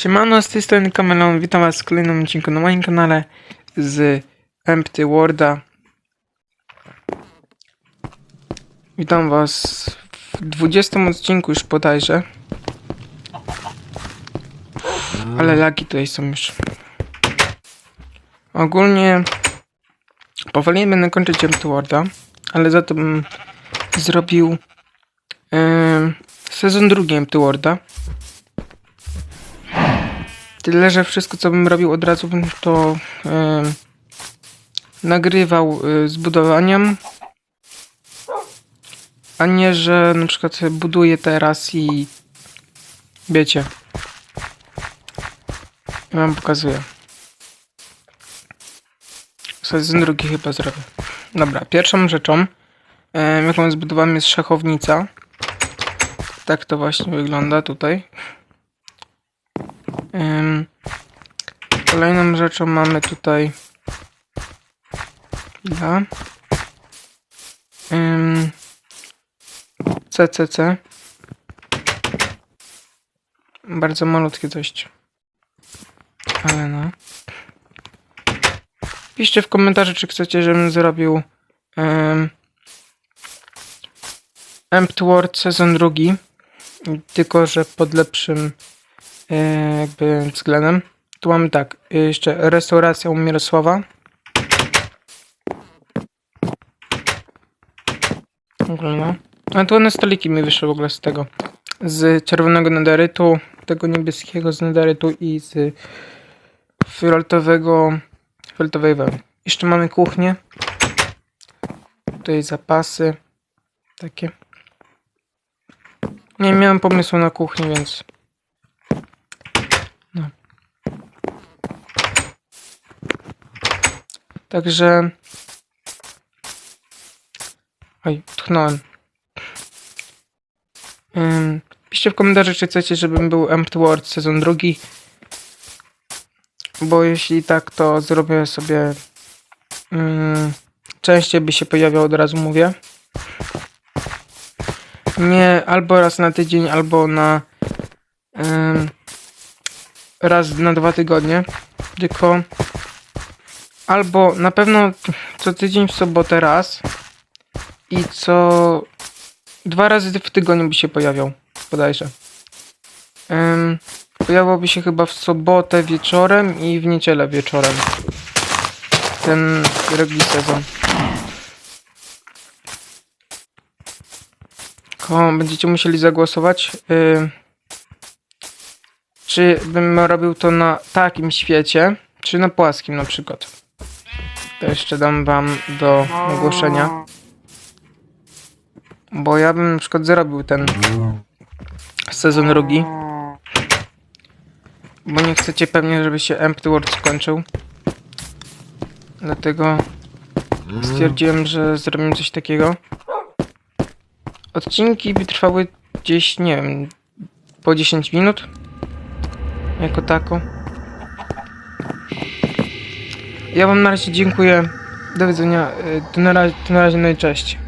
Siemano, z tej strony Kamelon, witam was w kolejnym odcinku na moim kanale z Empty Worlda. Witam was w 20 odcinku już bodajże. Ale lagi tutaj są już. Ogólnie powoli będę kończyć Empty Worlda, ale za to bym zrobił em, sezon drugi Empty Worlda. Tyle, że wszystko co bym robił od razu bym to em, nagrywał y, z budowaniem. A nie, że na przykład buduję teraz i wiecie. Ja wam pokazuję. Sezon drugi chyba zrobię. Dobra, pierwszą rzeczą, em, jaką zbudowałem jest szachownica. Tak to właśnie wygląda tutaj. Kolejną rzeczą mamy tutaj. Ym, CCC. Bardzo malutkie dość. Ale no. Piszcie w komentarzu, czy chcecie, żebym zrobił um, Empty World sezon drugi. Tylko, że pod lepszym jakby względem. Tu mamy tak, e, jeszcze restauracja u Mirosława. Ogólnie. A tu one stoliki mi wyszły w ogóle z tego. Z czerwonego nederytu, tego niebieskiego z nederytu i z fioletowego, fioletowej wełny. Jeszcze mamy kuchnię. Tutaj zapasy. Takie. Nie miałem pomysłu na kuchnię, więc Także. Oj, tchnąłem. Ym, piszcie w komentarzu, czy chcecie, żebym był Empty World sezon drugi. Bo jeśli tak, to zrobię sobie. Ym, częściej by się pojawiał, od razu mówię. Nie albo raz na tydzień, albo na. Raz na dwa tygodnie. Tylko albo na pewno co tydzień w sobotę raz i co dwa razy w tygodniu by się pojawiał, bodajże. Um, pojawiłby się chyba w sobotę wieczorem i w niedzielę wieczorem. Ten drugi sezon. Ko, będziecie musieli zagłosować. Czy bym robił to na takim świecie, czy na płaskim na przykład. To jeszcze dam wam do ogłoszenia. Bo ja bym na przykład zrobił ten sezon drugi. Bo nie chcecie pewnie, żeby się Empty World skończył. Dlatego stwierdziłem, że zrobimy coś takiego. Odcinki by trwały gdzieś, nie wiem, po 10 minut. Jako tako. Ja wam na razie dziękuję. Do widzenia. y, To na razie, to na razie no i cześć.